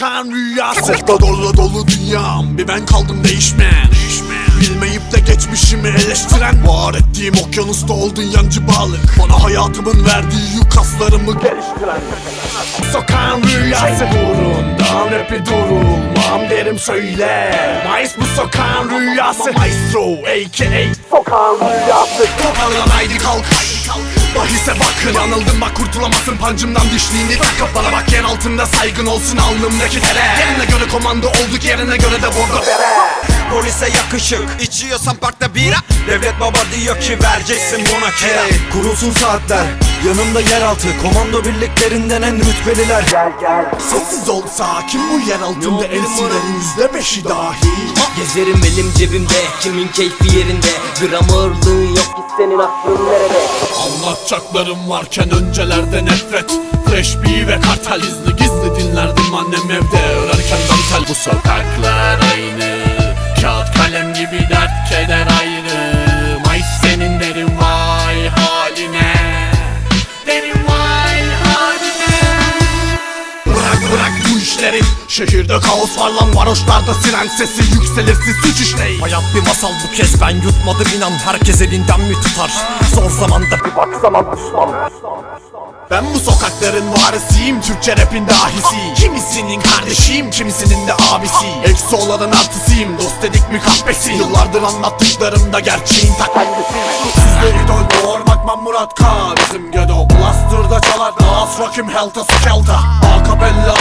Kan rüyası. Sokla dolu dolu dünyam. Bir ben kaldım değişmeyen. Bilmeyip de geçmişimi eleştiren. Var ettiğim okyanusta oldun yancı balık. Bana hayatımın verdiği yük kaslarımı geliştiren Sokağın rüyası Burundan öpü durulmam derim söyle. Mayıs bu sokağın rüyası. Maestro a.k.a. Sokağın rüyası. Toparlan haydi kalk Bahise bakın Yanıldım bak kurtulamazsın pancımdan dişliğini takıp Bana bak yer altında saygın olsun alnımdaki tere Yerine göre komando olduk yerine göre de bordo. Bere Polise yakışık İçiyorsan parkta bira. Devlet baba diyor ki vereceksin buna kira. Kurulsun saatler Yanımda yeraltı komando birliklerinden en rütbeliler. Gel gel Sessiz ol sakin bu yer altında elsilerin yüzde beşi dahil Gezerim elim cebimde Kimin keyfi yerinde? Gram ağırlığın yok ki senin aklın nerede? Anlatacaklarım varken öncelerde nefret. Fresh B ve kartel izni gizli dinlerdim annem evde. Örerken dantel bu sokaklar Şehirde kaos var lan varoşlarda siren sesi Yükselirsiz suç işleyin. Hayat bir masal bu kez ben yutmadım inan Herkes elinden mi tutar? Zor zamanda bir bak zaman düşman Ben bu sokakların varisiyim Türkçe rapin dahisi Kimisinin kardeşiyim kimisinin de abisi Eksi olanın artısıyım dost dedik mi kahvesi Yıllardır anlattıklarımda gerçeğin ta kendisi Sizler idol doğur bakmam Murat K Bizim gedo Blaster'da çalar Nas Rakim Helta Skelta. Akabella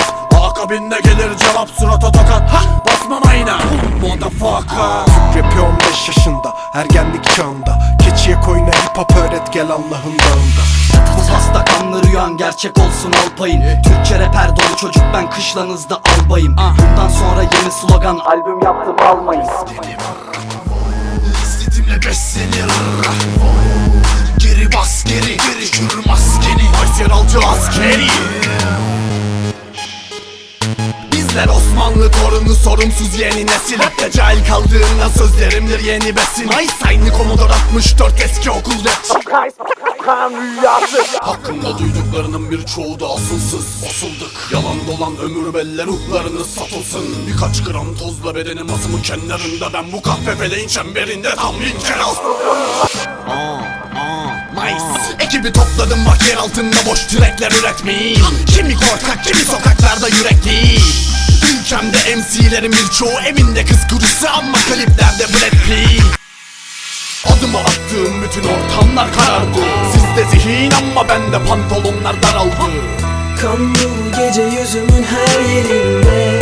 Akabinde gelir cevap surata tokat ha, Basmam ayna Motherfucker Rapi 15 yaşında ergenlik çağında Keçiye koyuna hip hop öğret gel Allah'ın dağında Bu hasta kanlı rüyan gerçek olsun alpayın Türkçe rapper dolu çocuk ben kışlanızda albayım Bundan sonra yeni slogan albüm yaptım almayın İstediğimle beslenir Geri bas geri Geri şür maskeni Ays yeraltı askeri Bizler Osmanlı torunu sorumsuz yeni nesil. Hep cahil kaldığında sözlerimdir yeni besin. Mayıs aynı komodor 64 eski okul rap Hakkında duyduklarının birçoğu da asılsız. Asıldık. Yalan dolan ömür belle ruhlarınız satılsın. Birkaç gram tozla bedenim asımı kenarında. Ben bu kahve feleğin çemberinde tam bin kere Mayıs Ekibi topladım bak yer altında boş direkler üretmeyin. Kimi korkak kimi sokaklarda yürekli Ülkemde MC'lerin birçoğu evinde kız kurusu Ama kliplerde Brad Adımı attığım bütün ortamlar karardı. Sizde zihin ama bende pantolonlar daraldı. Kan dolu gece yüzümün her yerinde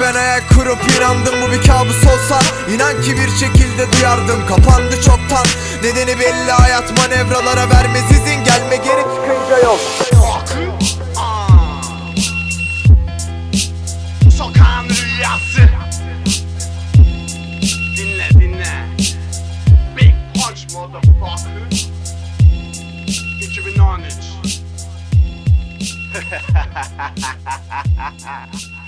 ben ayak kurup inandım Bu bir kabus olsa inan ki bir şekilde duyardım Kapandı çoktan. Nedeni belli hayat manevralara vermez izin Gelme geri çıkınca yok. Rüyası. Dinle dinle. Big Punch motherfucker. 2013